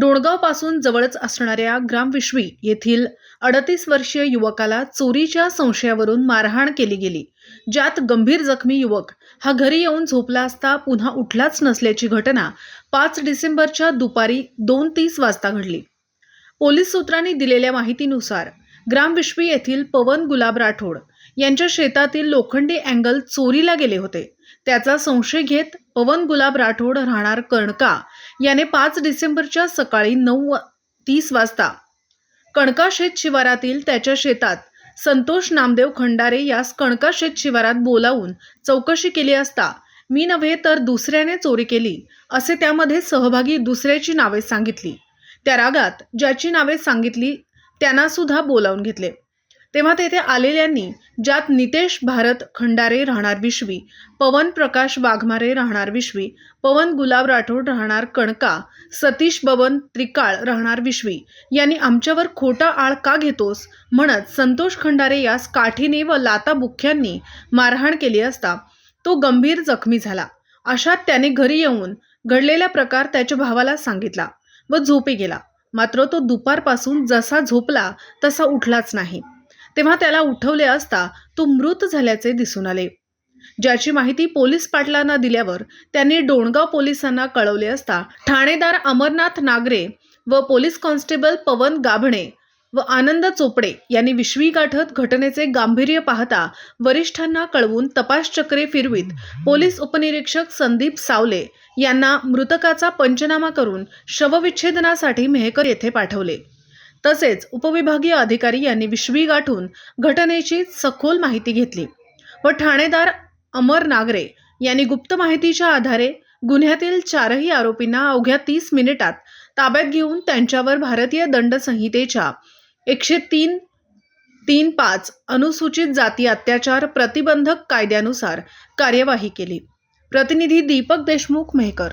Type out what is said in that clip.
डोणगावपासून जवळच असणाऱ्या ग्रामविश्वी येथील अडतीस वर्षीय युवकाला चोरीच्या संशयावरून मारहाण केली गेली. ज्यात गंभीर जखमी युवक हा घरी येऊन झोपला असता पुन्हा उठलाच नसल्याची घटना पाच डिसेंबरच्या दुपारी दोन तीस वाजता घडली. पोलीस सूत्रांनी दिलेल्या माहितीनुसार ग्रामविश्वी येथील पवन गुलाब राठोड यांच्या शेतातील लोखंडी अँगल चोरीला गेले होते. त्याचा संशय घेत पवन गुलाब राठोड राहणार कणका. याने पाच डिसेंबरच्या सकाळी नऊ तीस वाजता कणका शेत शिवारातील त्याच्या शेतात संतोष नामदेव खंडारे यास कणका शेत शिवारात बोलावून चौकशी केली असता मी नव्हे तर दुसऱ्याने चोरी केली असे त्यामध्ये सहभागी दुसऱ्याची नावे सांगितली. त्या रागात ज्याची नावे सांगितली त्यांना सुद्धा बोलावून घेतले. तेव्हा तेथे आलेल्यांनी ज्यात नितेश भारत खंडारे राहणार विश्वी पवन प्रकाश वाघमारे राहणार विश्वी पवन गुलाब राठोड राहणार कणका सतीश बबन त्रिकाळ राहणार विश्वी. यांनी आमच्यावर खोटा आळ का घेतोस? म्हणत संतोष खंडारे यास काठीने व लाता बुख्यांनी मारहाण केली असता तो गंभीर जखमी झाला. अशात त्याने घरी येऊन घडलेला प्रकार त्याच्या भावाला सांगितला व झोपी गेला. मात्र तो दुपारपासून जसा झोपला तसा उठलाच नाही. तेव्हा त्याला उठवले असता तो मृत झाल्याचे दिसून आले. ज्याची माहिती पोलीस पाटलांना दिल्यावर त्यांनी डोणगाव पोलिसांना कळवले असता ठाणेदार अमरनाथ नागरे व पोलीस कॉन्स्टेबल पवन गाभणे व आनंद चोपडे यांनी विश्वी गाठत घटनेचे गांभीर्य पाहता वरिष्ठांना कळवून तपास चक्रे फिरवीत पोलीस उपनिरीक्षक संदीप सावले यांना मृतकाचा पंचनामा करून शवविच्छेदनासाठी मेहकर येथे पाठवले. तसेच उपविभागीय अधिकारी यांनी विश्वी गाठून घटनेची सखोल माहिती घेतली व ठाणेदार अमर नागरे यांनी गुप्त माहितीच्या आधारे गुन्ह्यातील चारही आरोपींना अवघ्या तीस मिनिटात ताब्यात घेऊन त्यांच्यावर भारतीय दंड संहितेच्या एकशे तीन तीन पाच अनुसूचित जाती अत्याचार प्रतिबंधक कायद्यानुसार कार्यवाही केली. प्रतिनिधी दीपक देशमुख मेहकर